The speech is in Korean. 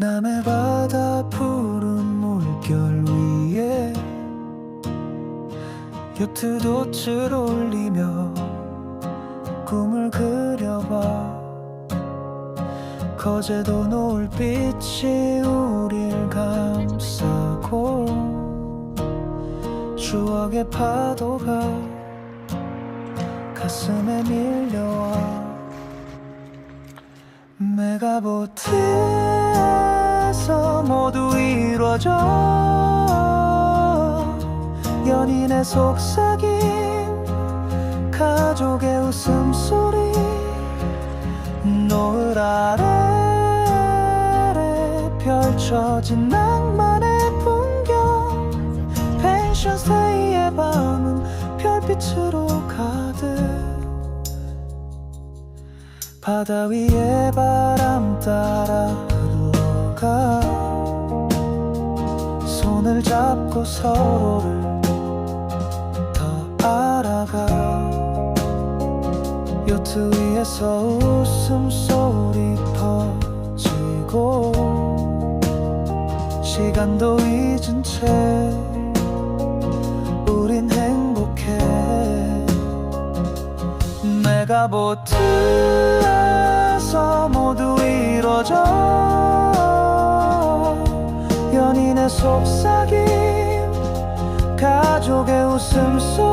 남해 바다 푸른 물결 위에 요트도출 올리며 꿈을 그려봐. 거제도 노을빛이 우릴 감싸고 추억의 파도가 가슴에 밀려와. 메가보트에서 모두 이루어져. 연인의 속삭임 가족의 웃음소리 노을 아래 펼쳐진 낭만의 풍경. 펜션 사이의 밤은 별빛으로 가득. 바다 위에 바람 따라 손을 잡고 서로를 더 알아가. 요트 위에서 웃음소리 퍼지고 시간도 잊은 채 우린 행복해. 메가보트에서 모두 이루어져 속삭임. 가족의 웃음소리